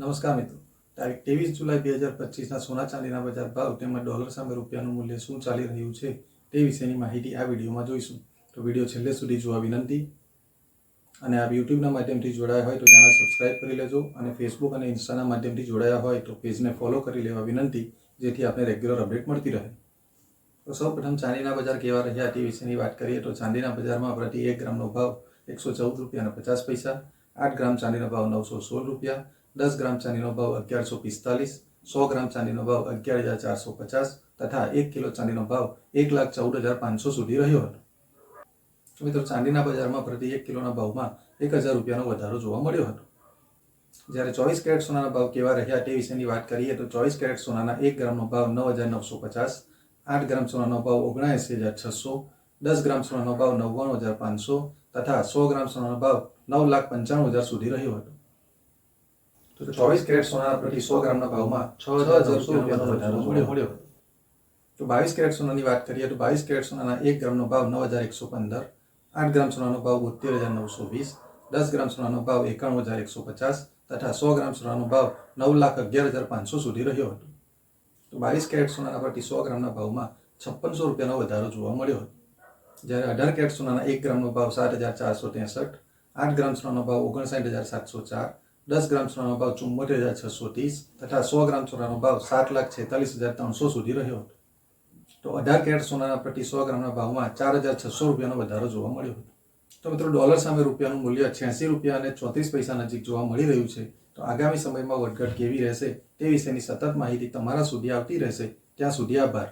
નમસ્કાર મિત્રો. તારીખ ત્રેવીસ જુલાઈ બે હજાર પચીસના સોના ચાંદીના બજાર ભાવ તેમજ ડોલર સામે રૂપિયાનું મૂલ્ય શું ચાલી રહ્યું છે તે વિશેની માહિતી આ વિડીયોમાં જોઈશું. તો વીડિયો છેલ્લે સુધી જોવા વિનંતી. અને આ યુટ્યુબના માધ્યમથી જોડાયા હોય તો ચેનલ સબસ્ક્રાઇબ કરી લેજો અને ફેસબુક અને ઇન્સ્ટાના માધ્યમથી જોડાયા હોય તો પેજને ફોલો કરી લેવા વિનંતી, જેથી આપને રેગ્યુલર અપડેટ મળતી રહે. તો સૌપ્રથમ ચાંદીના બજાર કેવા રહ્યા તે વિશેની વાત કરીએ તો ચાંદીના બજારમાં પ્રતિ એક ગ્રામનો ભાવ એકસો ચૌદ રૂપિયા અને પચાસ પૈસા, આઠ ગ્રામ ચાંદીનો ભાવ નવસો સોળ રૂપિયા દસ ગ્રામ ચાંદીનો ભાવ અગિયારસો પિસ્તાલીસ, સો ગ્રામ ચાંદીનો ભાવ અગિયાર હજાર ચારસો પચાસ તથા એક કિલો ચાંદીનો ભાવ એક લાખ ચૌદ હજાર પાંચસો સુધી રહ્યો હતો. મિત્રો, ચાંદીના બજારમાં પ્રતિ એક કિલોના ભાવમાં એક હજાર રૂપિયાનો વધારો જોવા મળ્યો હતો. જ્યારે ચોવીસ કેરેટ સોનાના ભાવ કેવા રહ્યા તે વિશેની વાત કરીએ તો ચોવીસ કેરેટ સોનાના એક ગ્રામનો ભાવ નવ હજાર નવસો પચાસ, આઠ ગ્રામ સોનાનો ભાવ ઓગણએંસી હજાર છસો, દસ ગ્રામ સોનાનો ભાવ નવ્વાણું હજાર પાંચસો તથા સો ગ્રામ સોનાનો ભાવ નવ લાખ પંચાણું હજાર સુધી રહ્યો હતો. તો ચોવીસ કેરેટ સોનાના પ્રતિ સો ગ્રામના ભાવમાં છ હજાર નવસો રૂપિયાનો વધારો મળ્યો. તો બાવીસ કેરેટ સોનાની વાત કરીએ તો બાવીસ કેરેટ સોનાના એક ગ્રામનો ભાવ નવ હજાર એકસો પંદર આઠ ગ્રામ સોનાનો ભાવ બોતેર હજાર નવસો વીસ દસ ગ્રામ સોનાનો ભાવ એકાણું હજાર એકસો પચાસ તથા સો ગ્રામ સોનાનો ભાવ નવ લાખ અગિયાર હજાર પાંચસો સુધી રહ્યો હતો. તો બાવીસ કેરેટ સોનાના પ્રતિ સો ગ્રામના ભાવમાં છપ્પનસો રૂપિયાનો વધારો જોવા મળ્યો હતો. જ્યારે અઢાર કેરેટ સોનાના એક ગ્રામનો ભાવ સાત હજાર ચારસો ત્રેસઠ આઠ ગ્રામ સોનાનો ભાવ ઓગણસાઠ હજાર સાતસો ચાર દસ ગ્રામ સોનાનો ભાવ ચુમ્મોતેર હજાર છસો ત્રીસ તથા સો ગ્રામ સોનાનો ભાવ સાત લાખ છેતાલીસ હજાર ત્રણસો સુધી રહ્યો હતો. તો અઢાર કેરેટ સોનાના પ્રતિ સો ગ્રામના ભાવમાં ચાર હજાર છસો રૂપિયાનો વધારો જોવા મળ્યો હતો. તો મિત્રો, ડોલર સામે રૂપિયાનું મૂલ્ય છ્યાસી રૂપિયા અને ચોત્રીસ પૈસા નજીક જોવા મળી રહ્યું છે. તો આગામી સમયમાં વધઘટ કેવી રહેશે તે વિશેની સતત માહિતી તમારા સુધી આવતી રહેશે. ત્યાં સુધી આભાર.